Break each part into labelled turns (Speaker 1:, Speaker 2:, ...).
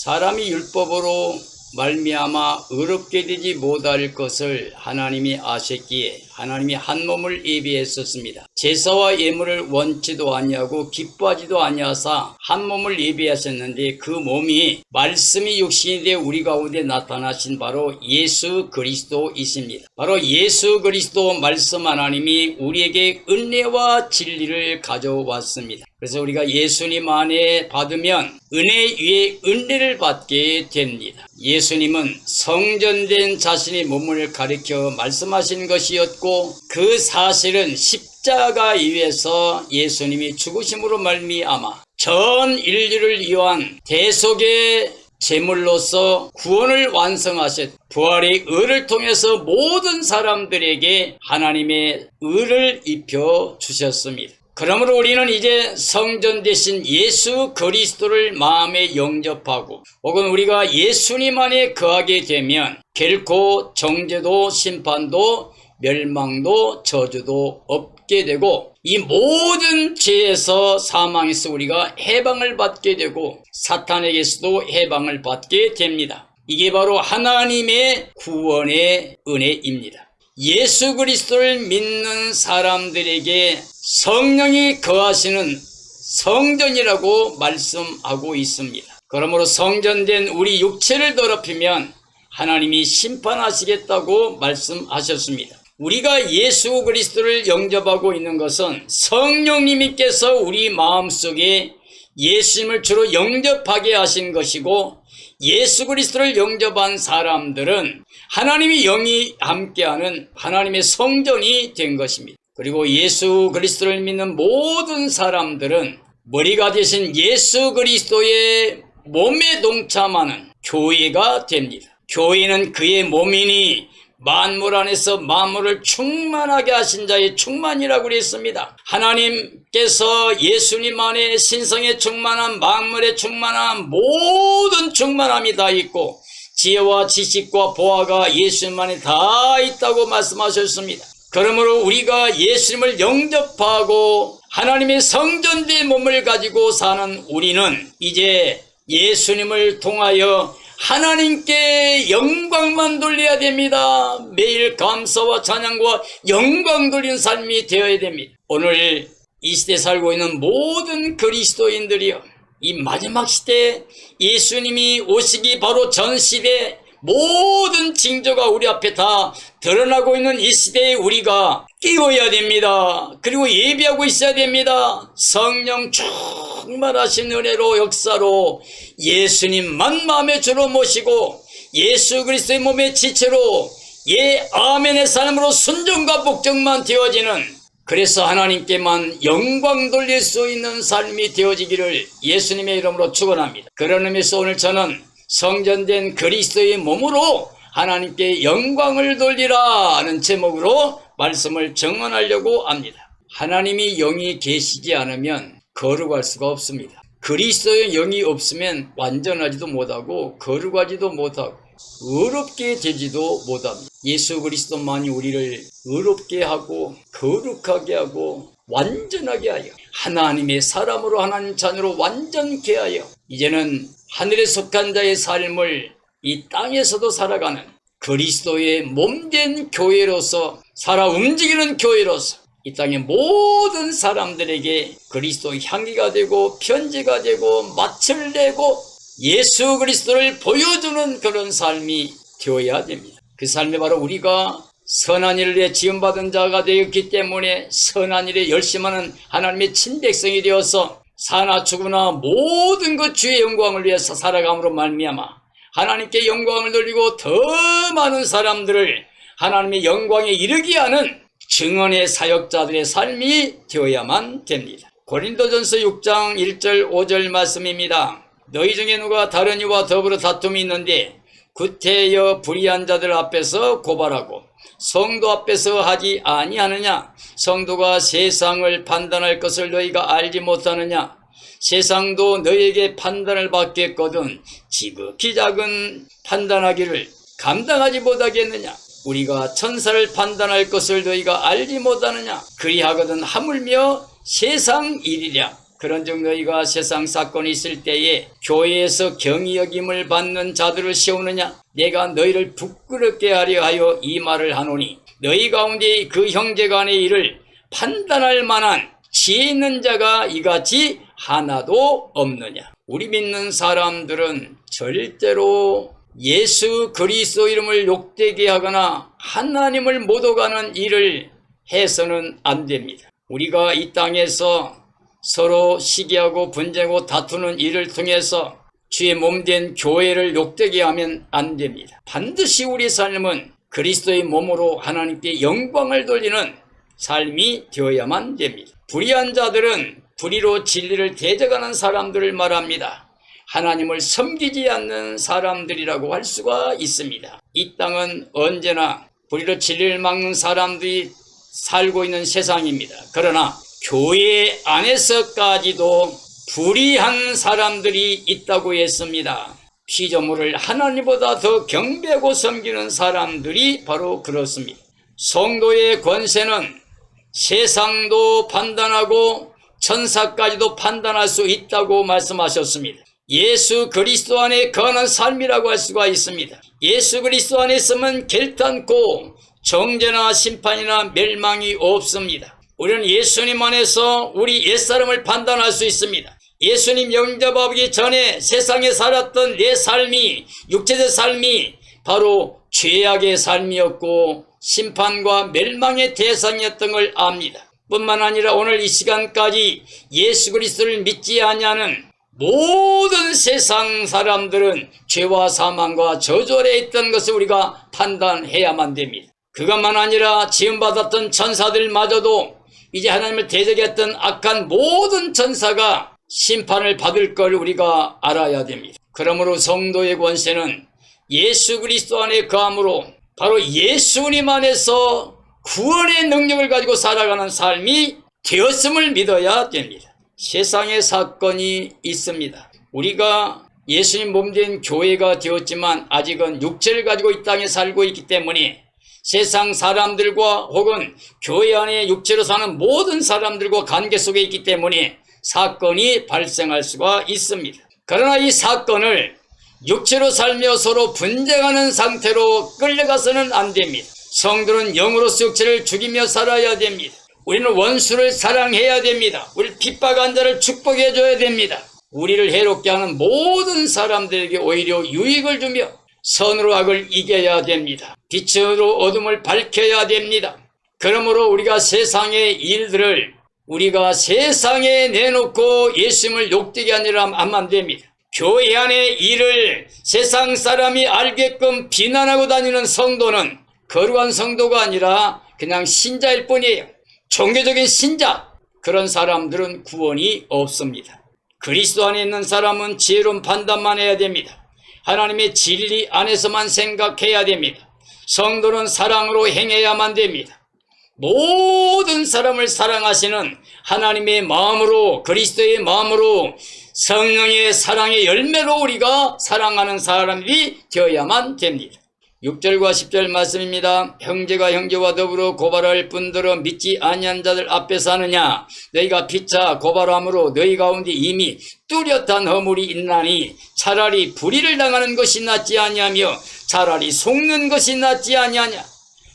Speaker 1: 사람이 율법으로 말미암아 의롭게 되지 못할 것을 하나님이 아셨기에 하나님이 한 몸을 예비했었습니다. 제사와 예물을 원치도 아니하고 기뻐하지도 아니하사 한 몸을 예비하셨는데 그 몸이 말씀이 육신이 되어 우리 가운데 나타나신 바로 예수 그리스도이십니다. 바로 예수 그리스도 말씀 하나님이 우리에게 은혜와 진리를 가져왔습니다. 그래서 우리가 예수님 안에 받으면 은혜 위에 은혜를 받게 됩니다. 예수님은 성전된 자신의 몸을 가리켜 말씀하신 것이었고 그 사실은 십자가 위에서 예수님이 죽으심으로 말미암아 전 인류를 위한 대속의 제물로서 구원을 완성하셨 부활의 의를 통해서 모든 사람들에게 하나님의 의를 입혀 주셨습니다. 그러므로 우리는 이제 성전 대신 예수 그리스도를 마음에 영접하고 혹은 우리가 예수님 안에 거하게 되면 결코 정죄도 심판도 멸망도 저주도 없게 되고 이 모든 죄에서 사망에서 우리가 해방을 받게 되고 사탄에게서도 해방을 받게 됩니다. 이게 바로 하나님의 구원의 은혜입니다. 예수 그리스도를 믿는 사람들에게 성령이 거하시는 성전이라고 말씀하고 있습니다. 그러므로 성전된 우리 육체를 더럽히면 하나님이 심판하시겠다고 말씀하셨습니다. 우리가 예수 그리스도를 영접하고 있는 것은 성령님께서 우리 마음속에 예수님을 주로 영접하게 하신 것이고 예수 그리스도를 영접한 사람들은 하나님이 영이 함께하는 하나님의 성전이 된 것입니다. 그리고 예수 그리스도를 믿는 모든 사람들은 머리가 되신 예수 그리스도의 몸에 동참하는 교회가 됩니다. 교회는 그의 몸이니 만물 안에서 만물을 충만하게 하신 자의 충만이라고 그랬습니다. 하나님께서 예수님 안에 신성에 충만한 만물에 충만한 모든 충만함이 다 있고 지혜와 지식과 보아가 예수님 안에 다 있다고 말씀하셨습니다. 그러므로 우리가 예수님을 영접하고 하나님의 성전된 몸을 가지고 사는 우리는 이제 예수님을 통하여 하나님께 영광만 돌려야 됩니다. 매일 감사와 찬양과 영광 돌리는 삶이 되어야 됩니다. 오늘 이 시대 살고 있는 모든 그리스도인들이요. 이 마지막 시대에 예수님이 오시기 바로 전 시대 모든 징조가 우리 앞에 다 드러나고 있는 이 시대에 우리가 끼워야 됩니다. 그리고 예비하고 있어야 됩니다. 성령 충만하신 은혜로 역사로 예수님만 마음에 주로 모시고 예수 그리스도의 몸의 지체로 예 아멘의 삶으로 순종과 복종만 되어지는 그래서 하나님께만 영광 돌릴 수 있는 삶이 되어지기를 예수님의 이름으로 축원합니다. 그런 의미에서 오늘 저는 성전된 그리스도의 몸으로 하나님께 영광을 돌리라 하는 제목으로 말씀을 정언하려고 합니다. 하나님이 영이 계시지 않으면 거룩할 수가 없습니다. 그리스도의 영이 없으면 완전하지도 못하고 거룩하지도 못하고 의롭게 되지도 못합니다. 예수 그리스도만이 우리를 의롭게 하고 거룩하게 하고 완전하게 하여 하나님의 사람으로 하나님 자녀로 완전케 하여 이제는 하늘에 속한 자의 삶을 이 땅에서도 살아가는 그리스도의 몸된 교회로서 살아 움직이는 교회로서 이 땅의 모든 사람들에게 그리스도 향기가 되고 편지가 되고 맛을 내고 예수 그리스도를 보여주는 그런 삶이 되어야 됩니다. 그 삶이 바로 우리가 선한 일을 해 지음받은 자가 되었기 때문에 선한 일에 열심하는 하나님의 친백성이 되어서 사나 죽으나 모든 것 주의 영광을 위해서 살아감으로 말미암아 하나님께 영광을 돌리고 더 많은 사람들을 하나님의 영광에 이르게 하는 증언의 사역자들의 삶이 되어야만 됩니다. 고린도전서 6장 1절 5절 말씀입니다. 너희 중에 누가 다른 이와 더불어 다툼이 있는데 구태여 불의한 자들 앞에서 고발하고 성도 앞에서 하지 아니하느냐 성도가 세상을 판단할 것을 너희가 알지 못하느냐 세상도 너희에게 판단을 받겠거든 지극히 작은 판단하기를 감당하지 못하겠느냐? 우리가 천사를 판단할 것을 너희가 알지 못하느냐? 그리하거든 하물며 세상 일이랴. 그런즉 너희가 세상 사건이 있을 때에 교회에서 경이 여김을 받는 자들을 세우느냐? 내가 너희를 부끄럽게 하려 하여 이 말을 하노니 너희 가운데 그 형제간의 일을 판단할 만한 지혜 있는 자가 이같이 하나도 없느냐 우리 믿는 사람들은 절대로 예수 그리스도 이름을 욕되게 하거나 하나님을 못 오가는 일을 해서는 안 됩니다. 우리가 이 땅에서 서로 시기하고 분쟁하고 다투는 일을 통해서 주의 몸된 교회를 욕되게 하면 안 됩니다. 반드시 우리 삶은 그리스도의 몸으로 하나님께 영광을 돌리는 삶이 되어야만 됩니다. 불의한 자들은 불의로 진리를 대적하는 사람들을 말합니다. 하나님을 섬기지 않는 사람들이라고 할 수가 있습니다. 이 땅은 언제나 불의로 진리를 막는 사람들이 살고 있는 세상입니다. 그러나 교회 안에서까지도 불의한 사람들이 있다고 했습니다. 피조물을 하나님보다 더 경배하고 섬기는 사람들이 바로 그렇습니다. 성도의 권세는 세상도 판단하고 천사까지도 판단할 수 있다고 말씀하셨습니다. 예수 그리스도 안에 거하는 삶이라고 할 수가 있습니다. 예수 그리스도 안에 있으면 결단코 정죄나 심판이나 멸망이 없습니다. 우리는 예수님 안에서 우리 옛사람을 판단할 수 있습니다. 예수님 영접하기 전에 세상에 살았던 내 삶이 육체적 삶이 바로 죄악의 삶이었고 심판과 멸망의 대상이었던 걸 압니다. 뿐만 아니라 오늘 이 시간까지 예수 그리스도를 믿지 아니하는 모든 세상 사람들은 죄와 사망과 저절에 있던 것을 우리가 판단해야만 됩니다. 그것만 아니라 지음받았던 천사들마저도 이제 하나님을 대적했던 악한 모든 천사가 심판을 받을 걸 우리가 알아야 됩니다. 그러므로 성도의 권세는 예수 그리스도 안에 거함으로 바로 예수님 안에서 구원의 능력을 가지고 살아가는 삶이 되었음을 믿어야 됩니다. 세상에 사건이 있습니다. 우리가 예수님 몸된 교회가 되었지만 아직은 육체를 가지고 이 땅에 살고 있기 때문에 세상 사람들과 혹은 교회 안에 육체로 사는 모든 사람들과 관계 속에 있기 때문에 사건이 발생할 수가 있습니다. 그러나 이 사건을 육체로 살며 서로 분쟁하는 상태로 끌려가서는 안 됩니다. 성도는 영으로서 육체를 죽이며 살아야 됩니다. 우리는 원수를 사랑해야 됩니다. 우리 핍박한 자를 축복해 줘야 됩니다. 우리를 해롭게 하는 모든 사람들에게 오히려 유익을 주며 선으로 악을 이겨야 됩니다. 빛으로 어둠을 밝혀야 됩니다. 그러므로 우리가 세상의 일들을 우리가 세상에 내놓고 예수님을 욕되게 하니라 하면 안 됩니다. 교회 안의 일을 세상 사람이 알게끔 비난하고 다니는 성도는 거룩한 성도가 아니라 그냥 신자일 뿐이에요. 종교적인 신자. 그런 사람들은 구원이 없습니다. 그리스도 안에 있는 사람은 지혜로운 판단만 해야 됩니다. 하나님의 진리 안에서만 생각해야 됩니다. 성도는 사랑으로 행해야만 됩니다. 모든 사람을 사랑하시는 하나님의 마음으로 그리스도의 마음으로 성령의 사랑의 열매로 우리가 사랑하는 사람이 되어야만 됩니다. 6절과 10절 말씀입니다. 형제가 형제와 더불어 고발할 뿐더러 믿지 아니한 자들 앞에서 하느냐? 너희가 피차 고발함으로 너희 가운데 이미 뚜렷한 허물이 있나니 차라리 불의를 당하는 것이 낫지 아니하며 차라리 속는 것이 낫지 아니하냐?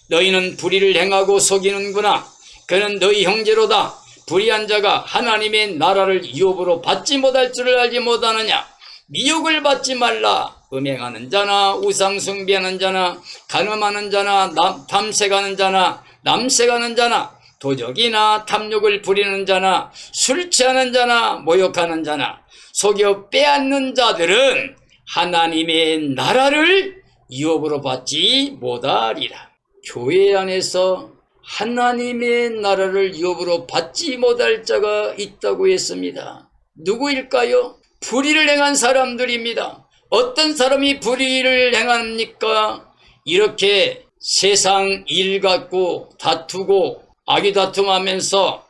Speaker 1: 너희는 불의를 행하고 속이는구나. 그는 너희 형제로다. 불의한 자가 하나님의 나라를 유업으로 받지 못할 줄을 알지 못하느냐 미혹을 받지 말라 음행하는 자나 우상 숭배하는 자나 간음하는 자나 남, 탐색하는 자나 남색하는 자나 도적이나 탐욕을 부리는 자나 술 취하는 자나 모욕하는 자나 속여 빼앗는 자들은 하나님의 나라를 유업으로 받지 못하리라 교회 안에서 하나님의 나라를 유업으로 받지 못할 자가 있다고 했습니다. 누구일까요? 불의를 행한 사람들입니다. 어떤 사람이 불의를 행합니까? 이렇게 세상 일 갖고 다투고 악이 다툼하면서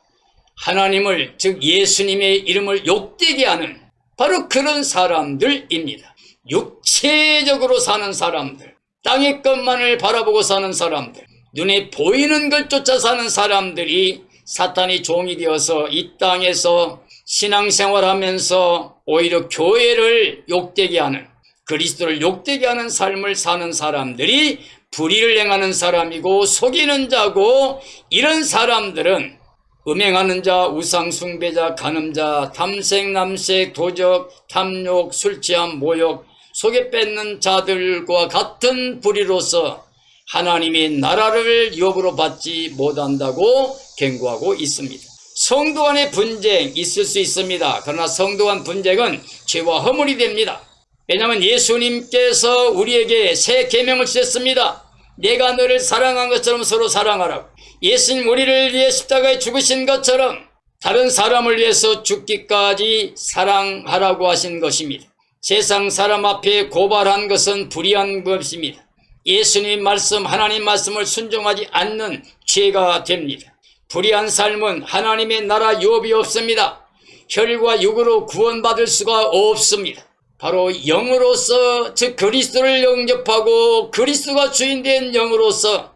Speaker 1: 하나님을 즉 예수님의 이름을 욕되게 하는 바로 그런 사람들입니다. 육체적으로 사는 사람들, 땅의 것만을 바라보고 사는 사람들, 눈에 보이는 걸 쫓아 사는 사람들이 사탄이 종이 되어서 이 땅에서 신앙생활하면서 오히려 교회를 욕되게 하는 그리스도를 욕되게 하는 삶을 사는 사람들이 불의를 행하는 사람이고 속이는 자고 이런 사람들은 음행하는 자, 우상 숭배자, 간음자, 탐색, 남색, 도적, 탐욕, 술 취함, 모욕, 속에 뺏는 자들과 같은 불의로서 하나님의 나라를 유업으로 받지 못한다고 경고하고 있습니다. 성도 간의 분쟁 있을 수 있습니다. 그러나 성도 간 분쟁은 죄와 허물이 됩니다. 왜냐하면 예수님께서 우리에게 새 계명을 주셨습니다. 내가 너를 사랑한 것처럼 서로 사랑하라고. 예수님 우리를 위해 십자가에 죽으신 것처럼 다른 사람을 위해서 죽기까지 사랑하라고 하신 것입니다. 세상 사람 앞에 고발한 것은 불의한 것입니다. 예수님 말씀, 하나님 말씀을 순종하지 않는 죄가 됩니다. 불의한 삶은 하나님의 나라 유업이 없습니다. 혈과 육으로 구원받을 수가 없습니다. 바로 영으로서 즉 그리스도를 영접하고 그리스도가 주인된 영으로서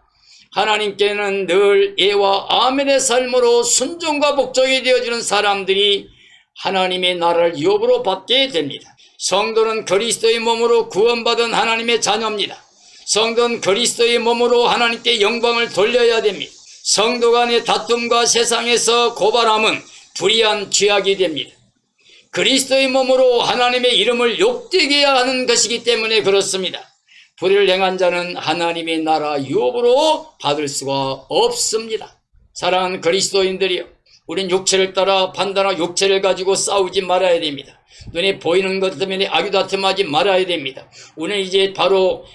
Speaker 1: 하나님께는 늘 예와 아멘의 삶으로 순종과 복종이 되어지는 사람들이 하나님의 나라를 유업으로 받게 됩니다. 성도는 그리스도의 몸으로 구원받은 하나님의 자녀입니다. 성도는 그리스도의 몸으로 하나님께 영광을 돌려야 됩니다. 성도 간의 다툼과 세상에서 고발함은 불의한 죄악이 됩니다. 그리스도의 몸으로 하나님의 이름을 욕되게 하는 것이기 때문에 그렇습니다. 불의를 행한 자는 하나님의 나라 유업으로 받을 수가 없습니다. 사랑하는 그리스도인들이요. 우린 육체를 따라 판단하고 육체를 가지고 싸우지 말아야 됩니다. 눈에 보이는 것 때문에 아기다툼하지 말아야 됩니다. 우리는 이제 바로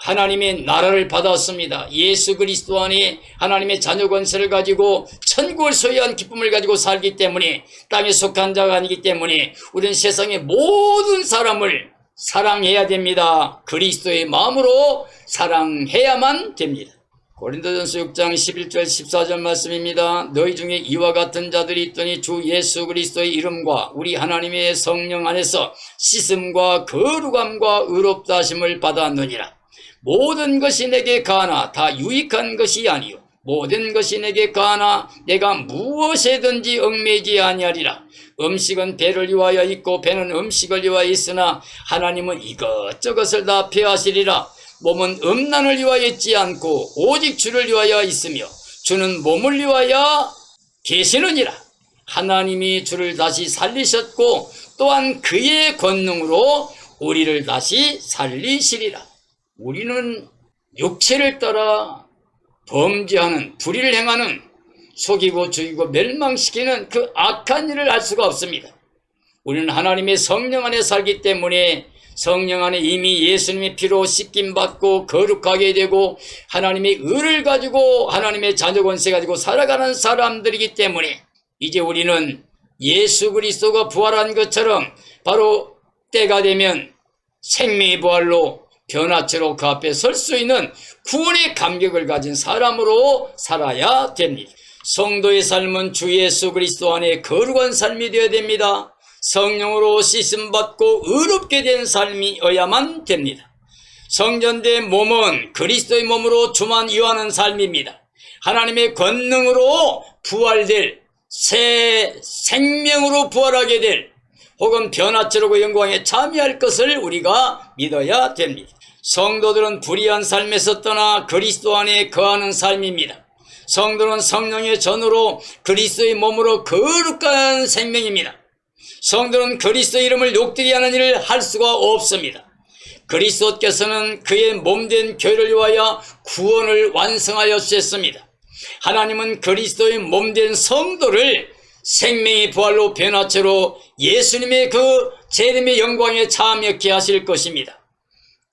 Speaker 1: 하나님의 나라를 받았습니다. 예수 그리스도 안에 하나님의 자녀 권세를 가지고 천국을 소유한 기쁨을 가지고 살기 때문에 땅에 속한 자가 아니기 때문에 우리는 세상의 모든 사람을 사랑해야 됩니다. 그리스도의 마음으로 사랑해야만 됩니다. 고린도전서 6장 11절 14절 말씀입니다. 너희 중에 이와 같은 자들이 있더니 주 예수 그리스도의 이름과 우리 하나님의 성령 안에서 씻음과 거룩함과 의롭다 하심을 받았느니라. 모든 것이 내게 가나 다 유익한 것이 아니요 모든 것이 내게 가나 내가 무엇에든지 얽매지 아니하리라. 음식은 배를 위하여 있고 배는 음식을 위하여 있으나 하나님은 이것저것을 다 폐하시리라. 몸은 음란을 위하여 있지 않고 오직 주를 위하여 있으며 주는 몸을 위하여 계시느니라. 하나님이 주를 다시 살리셨고 또한 그의 권능으로 우리를 다시 살리시리라. 우리는 육체를 따라 범죄하는 불의를 행하는 속이고 죽이고 멸망시키는 그 악한 일을 할 수가 없습니다. 우리는 하나님의 성령 안에 살기 때문에 성령 안에 이미 예수님의 피로 씻김 받고 거룩하게 되고 하나님의 의를 가지고 하나님의 자녀 권세 가지고 살아가는 사람들이기 때문에 이제 우리는 예수 그리스도가 부활한 것처럼 바로 때가 되면 생명의 부활로 변화체로 그 앞에 설 수 있는 구원의 감격을 가진 사람으로 살아야 됩니다. 성도의 삶은 주 예수 그리스도 안에 거룩한 삶이 되어야 됩니다. 성령으로 씻음받고 의롭게 된 삶이어야만 됩니다. 성전된 몸은 그리스도의 몸으로 주만 이어하는 삶입니다. 하나님의 권능으로 부활될 새 생명으로 부활하게 될 혹은 변화체로고 영광에 참여할 것을 우리가 믿어야 됩니다. 성도들은 불의한 삶에서 떠나 그리스도 안에 거하는 삶입니다. 성도는 성령의 전으로 그리스도의 몸으로 거룩한 생명입니다. 성도는 그리스도 이름을 욕되게 하는 일을 할 수가 없습니다. 그리스도께서는 그의 몸된 교회를 위하여 구원을 완성하여 주셨습니다. 하나님은 그리스도의 몸된 성도를 생명의 부활로 변화체로 예수님의 그 재림의 영광에 참여케 하실 것입니다.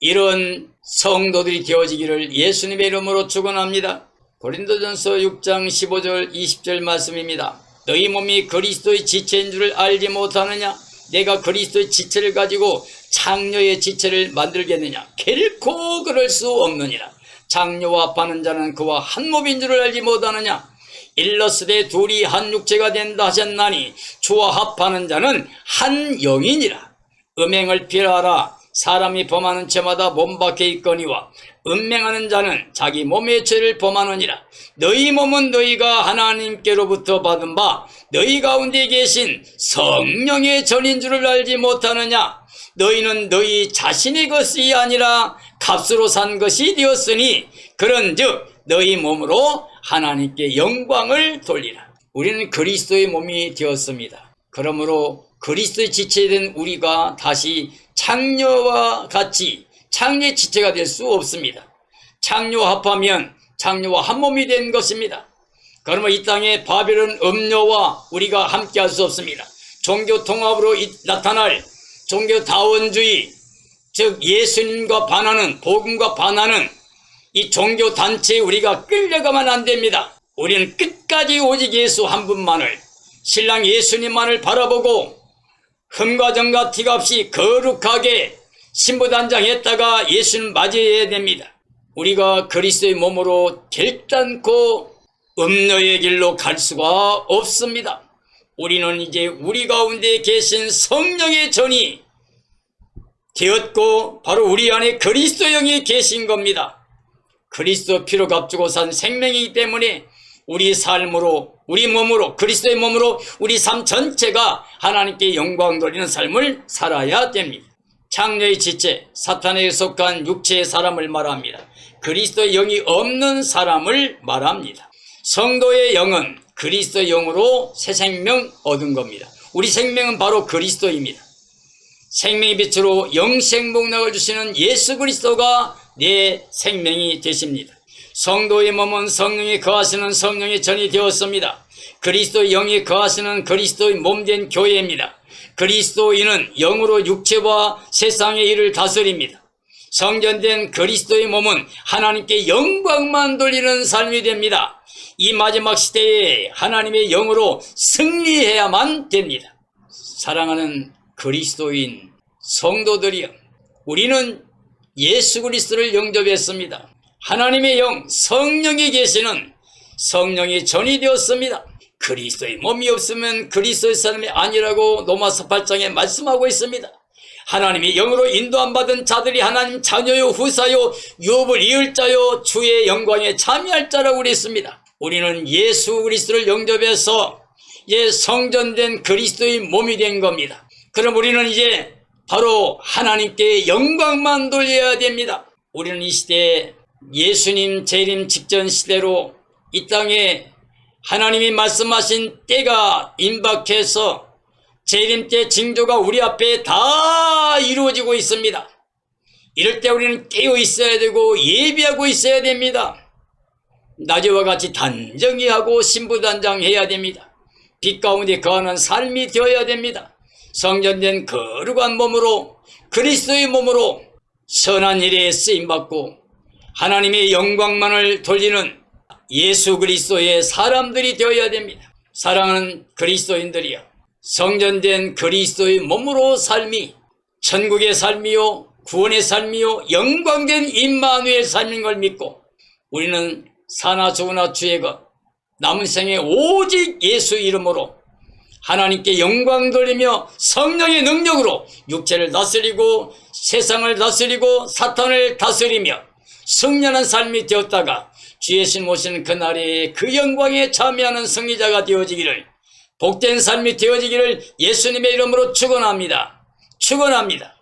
Speaker 1: 이런 성도들이 되어지기를 예수님의 이름으로 축원합니다. 고린도전서 6장 15절 20절 말씀입니다. 너희 몸이 그리스도의 지체인 줄을 알지 못하느냐? 내가 그리스도의 지체를 가지고 장녀의 지체를 만들겠느냐? 결코 그럴 수 없느니라. 장녀와 합하는 자는 그와 한 몸인 줄을 알지 못하느냐? 일러스되 둘이 한 육체가 된다 하셨나니 주와 합하는 자는 한 영이니라. 음행을 피하라. 사람이 범하는 죄마다 몸 밖에 있거니와 음맹하는 자는 자기 몸의 죄를 범하느니라. 너희 몸은 너희가 하나님께로부터 받은 바 너희 가운데 계신 성령의 전인 줄을 알지 못하느냐? 너희는 너희 자신의 것이 아니라 값으로 산 것이 되었으니 그런즉 너희 몸으로 하나님께 영광을 돌리라. 우리는 그리스도의 몸이 되었습니다. 그러므로 그리스도의 지체된 우리가 다시 창녀와 같이 창녀의 지체가 될 수 없습니다. 창녀 합하면 창녀와 한 몸이 된 것입니다. 그러면 이 땅에 바벨론 음료와 우리가 함께 할 수 없습니다. 종교 통합으로 이- 나타날 종교 다원주의, 즉 예수님과 반하는 복음과 반하는 이 종교 단체에 우리가 끌려가면 안 됩니다. 우리는 끝까지 오직 예수 한 분만을 신랑 예수님만을 바라보고 흠과 점과 티가 없이 거룩하게 신부단장했다가 예수님 맞이해야 됩니다. 우리가 그리스도의 몸으로 결단코 음녀의 길로 갈 수가 없습니다. 우리는 이제 우리 가운데 계신 성령의 전이 되었고 바로 우리 안에 그리스도 영이 계신 겁니다. 그리스도 피로 값주고 산 생명이기 때문에 우리 삶으로 우리 몸으로 그리스도의 몸으로 우리 삶 전체가 하나님께 영광 돌리는 삶을 살아야 됩니다. 창녀의 지체 사탄에게 속한 육체의 사람을 말합니다. 그리스도의 영이 없는 사람을 말합니다. 성도의 영은 그리스도의 영으로 새 생명 얻은 겁니다. 우리 생명은 바로 그리스도입니다. 생명의 빛으로 영생 복락을 주시는 예수 그리스도가 내 생명이 되십니다. 성도의 몸은 성령이 거하시는 성령의 전이 되었습니다. 그리스도의 영이 거하시는 그리스도의 몸된 교회입니다. 그리스도인은 영으로 육체와 세상의 일을 다스립니다. 성전된 그리스도의 몸은 하나님께 영광만 돌리는 삶이 됩니다. 이 마지막 시대에 하나님의 영으로 승리해야만 됩니다. 사랑하는 그리스도인 성도들이여 우리는 예수 그리스도를 영접했습니다. 하나님의 영 성령이 계시는 성령이 전이 되었습니다. 그리스도의 몸이 없으면 그리스도의 사람이 아니라고 로마서 8장에 말씀하고 있습니다. 하나님의 영으로 인도함 받은 자들이 하나님 자녀요 후사요 유업을 이을 자요 주의 영광에 참여할 자라고 그랬습니다. 우리는 예수 그리스도를 영접해서 이제 성전된 그리스도의 몸이 된 겁니다. 그럼 우리는 이제 바로 하나님께 영광만 돌려야 됩니다. 우리는 이 시대에 예수님 재림 직전 시대로 이 땅에 하나님이 말씀하신 때가 임박해서 재림 때 징조가 우리 앞에 다 이루어지고 있습니다. 이럴 때 우리는 깨어 있어야 되고 예비하고 있어야 됩니다. 낮에와 같이 단정히 하고 신부단장해야 됩니다. 빛 가운데 거하는 삶이 되어야 됩니다. 성전된 거룩한 몸으로 그리스도의 몸으로 선한 일에 쓰임받고 하나님의 영광만을 돌리는 예수 그리스도의 사람들이 되어야 됩니다. 사랑하는 그리스도인들이여 성전된 그리스도의 몸으로 삶이 천국의 삶이요 구원의 삶이요 영광된 임마누엘 삶인 걸 믿고 우리는 사나 좋으나 주의 것 남은 생에 오직 예수 이름으로 하나님께 영광 돌리며 성령의 능력으로 육체를 다스리고 세상을 다스리고 사탄을 다스리며 승리하는 삶이 되었다가 주 예수님 오시는 그날에 그 영광에 참여하는 승리자가 되어지기를 복된 삶이 되어지기를 예수님의 이름으로 축원합니다. 축원합니다.